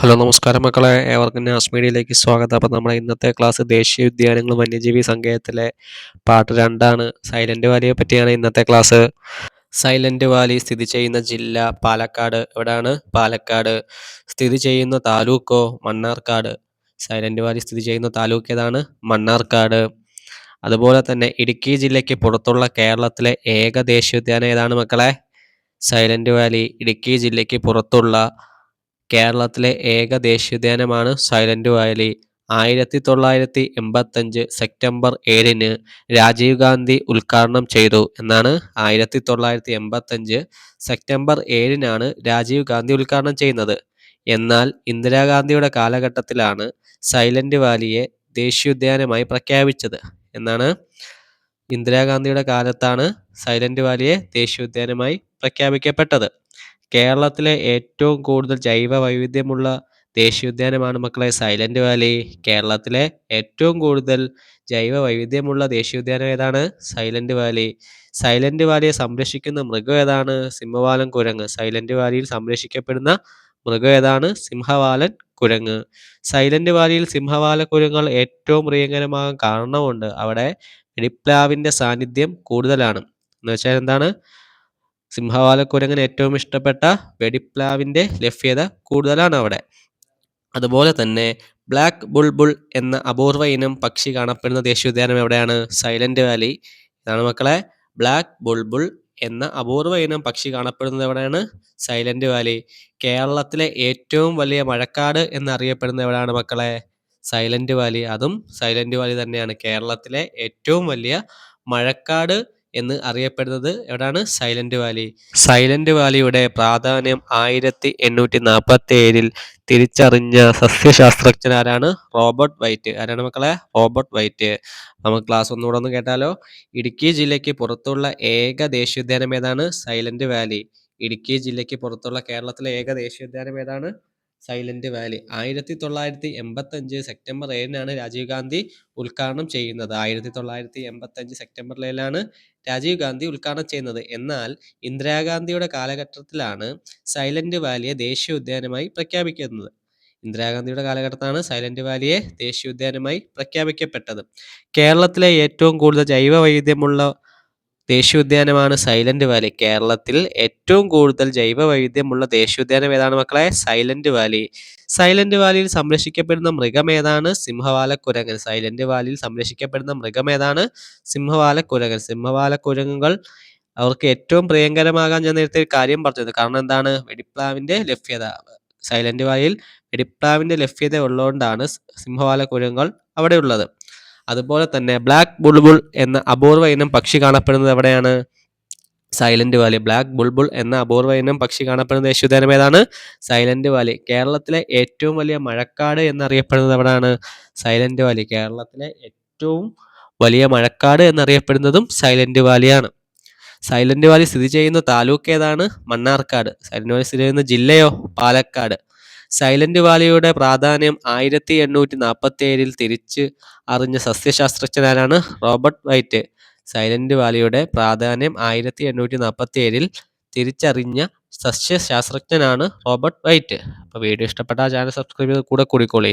Hello നമസ്കാരം മക്കളെ. ഏവർക്കും നാസ് മീഡിയയിലേക്ക് സ്വാഗതം. അപ്പം നമ്മുടെ ഇന്നത്തെ ക്ലാസ് ദേശീയ ഉദ്യാനങ്ങൾ വന്യജീവി സങ്കേതത്തിലെ പാർട്ട് രണ്ടാണ്. സൈലന്റ് വാലിയെ പറ്റിയാണ് ഇന്നത്തെ ക്ലാസ്. സൈലന്റ് വാലി സ്ഥിതി ചെയ്യുന്ന ജില്ല പാലക്കാട്. എവിടെയാണ്? പാലക്കാട്. സ്ഥിതി ചെയ്യുന്ന താലൂക്കോ? മണ്ണാർക്കാട്. സൈലന്റ് വാലി സ്ഥിതി ചെയ്യുന്ന താലൂക്ക് ഏതാണ്? മണ്ണാർക്കാട്. അതുപോലെ തന്നെ ഇടുക്കി ജില്ലയ്ക്ക് പുറത്തുള്ള കേരളത്തിലെ ഏക ദേശീയോദ്യാനം ഏതാണ് മക്കളെ? സൈലന്റ് വാലി ഇടുക്കി ജില്ലയ്ക്ക് പുറത്തുള്ള കേരളത്തിലെ ഏക ദേശീയോദ്യാനമാണ് സൈലന്റ് വാലി. ആയിരത്തി തൊള്ളായിരത്തി എൺപത്തഞ്ച് സെപ്റ്റംബർ ഏഴിന് രാജീവ് ഗാന്ധി ഉദ്ഘാടനം ചെയ്തു എന്നാണ് ആയിരത്തി തൊള്ളായിരത്തി എൺപത്തഞ്ച് സെപ്റ്റംബർ ഏഴിനാണ് രാജീവ് ഗാന്ധി ഉദ്ഘാടനം ചെയ്യുന്നത്. എന്നാൽ ഇന്ദിരാഗാന്ധിയുടെ കാലഘട്ടത്തിലാണ് സൈലന്റ് വാലിയെ ദേശീയോദ്യാനമായി പ്രഖ്യാപിച്ചത് എന്നാണ് ഇന്ദിരാഗാന്ധിയുടെ കാലത്താണ് സൈലന്റ് വാലിയെ ദേശീയോദ്യാനമായി പ്രഖ്യാപിക്കപ്പെട്ടത്. കേരളത്തിലെ ഏറ്റവും കൂടുതൽ ജൈവ വൈവിധ്യമുള്ള ദേശീയോദ്യാനമാണ് മക്കളെ സൈലന്റ് വാലി. കേരളത്തിലെ ഏറ്റവും കൂടുതൽ ജൈവ വൈവിധ്യമുള്ള ദേശീയോദ്യാനം ഏതാണ്? Silent Valley. സൈലന്റ് വാലിയെ സംരക്ഷിക്കുന്ന മൃഗം ഏതാണ്? സിംഹവാലൻ കുരങ്ങ്. സൈലന്റ് വാലിയിൽ സംരക്ഷിക്കപ്പെടുന്ന മൃഗം ഏതാണ്? സിംഹവാലൻ കുരങ്ങ്. സൈലന്റ് വാലിയിൽ സിംഹവാല കുരങ്ങൾ ഏറ്റവും പ്രിയങ്കരമാകാൻ കാരണമുണ്ട്. അവിടെ വെടിപ്ലാവിന്റെ സാന്നിധ്യം കൂടുതലാണ്. എന്ന് വെച്ചാൽ എന്താണ്? സിംഹവാലക്കുരങ്ങിന് ഏറ്റവും ഇഷ്ടപ്പെട്ട വെടിപ്ലാവിന്റെ ലഭ്യത കൂടുതലാണ് അവിടെ. അതുപോലെ തന്നെ ബ്ലാക്ക് ബുൾബുൾ എന്ന അപൂർവ ഇനം പക്ഷി കാണപ്പെടുന്ന ദേശീയോദ്യാനം എവിടെയാണ്? Silent valley. ഇതാണ് മക്കളെ ബ്ലാക്ക് ബുൾബുൾ എന്ന അപൂർവ ഇനം പക്ഷി കാണപ്പെടുന്നത് എവിടെയാണ്? Silent valley. കേരളത്തിലെ ഏറ്റവും വലിയ മഴക്കാട് എന്നറിയപ്പെടുന്നത് എവിടെയാണ് മക്കളെ? Silent valley. അതും സൈലന്റ് വാലി തന്നെയാണ്. കേരളത്തിലെ ഏറ്റവും വലിയ മഴക്കാട് എന്ന് അറിയപ്പെടുന്നത് എവിടാണ്? സൈലന്റ് വാലി സൈലന്റ് വാലിയുടെ പ്രാധാന്യം ആയിരത്തി എണ്ണൂറ്റി നാൽപ്പത്തി ഏഴിൽ തിരിച്ചറിഞ്ഞ സസ്യശാസ്ത്രജ്ഞൻ ആരാണ് റോബർട്ട് വൈറ്റ്. ആരാണ് മക്കളെ? Robert white. നമുക്ക് ക്ലാസ് ഒന്നുകൂടെ ഒന്ന് കേട്ടാലോ? ഇടുക്കി ജില്ലയ്ക്ക് പുറത്തുള്ള ഏക ദേശീയോദ്യാനം ഏതാണ്? സൈലന്റ് വാലി ഇടുക്കി ജില്ലയ്ക്ക് പുറത്തുള്ള കേരളത്തിലെ ഏക ദേശീയോദ്യാനം ഏതാണ്? Silent valley. ആയിരത്തി തൊള്ളായിരത്തി എൺപത്തി അഞ്ച് സെപ്റ്റംബർ ഏഴിനാണ് രാജീവ് ഗാന്ധി ഉദ്ഘാടനം ചെയ്യുന്നത്. ആയിരത്തി തൊള്ളായിരത്തി എൺപത്തി അഞ്ച് സെപ്റ്റംബർ ഏഴിലാണ് രാജീവ് ഗാന്ധി ഉദ്ഘാടനം ചെയ്യുന്നത്. എന്നാൽ ഇന്ദിരാഗാന്ധിയുടെ കാലഘട്ടത്തിലാണ് സൈലന്റ് വാലിയെ ദേശീയ ഉദ്യാനമായി പ്രഖ്യാപിക്കുന്നത്. ഇന്ദിരാഗാന്ധിയുടെ കാലഘട്ടത്താണ് സൈലന്റ് വാലിയെ ദേശീയ ഉദ്യാനമായി പ്രഖ്യാപിക്കപ്പെട്ടത്. കേരളത്തിലെ ഏറ്റവും കൂടുതൽ ജൈവ വൈവിധ്യമുള്ള ദേശീയോദ്യാനമാണ് സൈലന്റ് വാലി. കേരളത്തിൽ ഏറ്റവും കൂടുതൽ ജൈവ വൈവിധ്യമുള്ള ദേശീയോദ്യാനം ഏതാണ് മക്കളെ? Silent Valley. സൈലന്റ് വാലിയിൽ സംരക്ഷിക്കപ്പെടുന്ന മൃഗം ഏതാണ്? സിംഹവാല കുരങ്ങൻ സൈലന്റ് വാലിയിൽ സംരക്ഷിക്കപ്പെടുന്ന മൃഗം ഏതാണ്? സിംഹവാല കുരങ്ങൻ സിംഹവാല കുരങ്ങുകൾ അവർക്ക് ഏറ്റവും പ്രിയങ്കരമാകാൻ ഞാൻ നേരത്തെ ഒരു കാര്യം പറഞ്ഞത് കാരണം എന്താണ്? വെടിപ്ലാവിന്റെ ലഭ്യത. സൈലന്റ് വാലിയിൽ വെടിപ്ലാവിന്റെ ലഭ്യത ഉള്ളതുകൊണ്ടാണ് സിംഹവാല കുരങ്ങുകൾ അവിടെ ഉള്ളത് അതുപോലെ തന്നെ ബ്ലാക്ക് ബുൾബുൾ എന്ന അപൂർവ ഇനം പക്ഷി കാണപ്പെടുന്നത് എവിടെയാണ്? സൈലന്റ് വാലി ബ്ലാക്ക് ബുൾബുൾ എന്ന അപൂർവ ഇനം പക്ഷി കാണപ്പെടുന്ന ദേശീയോദ്യാനം ഏതാണ്? സൈലന്റ് വാലി കേരളത്തിലെ ഏറ്റവും വലിയ മഴക്കാട് എന്നറിയപ്പെടുന്നത് എവിടെയാണ്? സൈലന്റ് വാലി കേരളത്തിലെ ഏറ്റവും വലിയ മഴക്കാട് എന്നറിയപ്പെടുന്നതും സൈലന്റ് വാലിയാണ് സൈലന്റ് വാലി സ്ഥിതി ചെയ്യുന്ന താലൂക്ക് ഏതാണ്? മണ്ണാർക്കാട്. സൈലന്റ് വാലി സ്ഥിതി ചെയ്യുന്ന ജില്ലയോ? പാലക്കാട്. സൈലന്റ് വാലിയുടെ പ്രാധാന്യം ആയിരത്തി എണ്ണൂറ്റി നാൽപ്പത്തി ഏഴിൽ തിരിച്ച് അറിഞ്ഞ സസ്യശാസ്ത്രജ്ഞനാണ് റോബർട്ട് വൈറ്റ്. സൈലന്റ് വാലിയുടെ പ്രാധാന്യം ആയിരത്തി എണ്ണൂറ്റി നാൽപ്പത്തി ഏഴിൽ തിരിച്ചറിഞ്ഞ സസ്യശാസ്ത്രജ്ഞനാണ് റോബർട്ട് വൈറ്റ്. അപ്പോൾ വീഡിയോ ഇഷ്ടപ്പെട്ടാൽ ചാനൽ സബ്സ്ക്രൈബ് ചെയ്ത് കൂടെ കൂടിക്കോളി.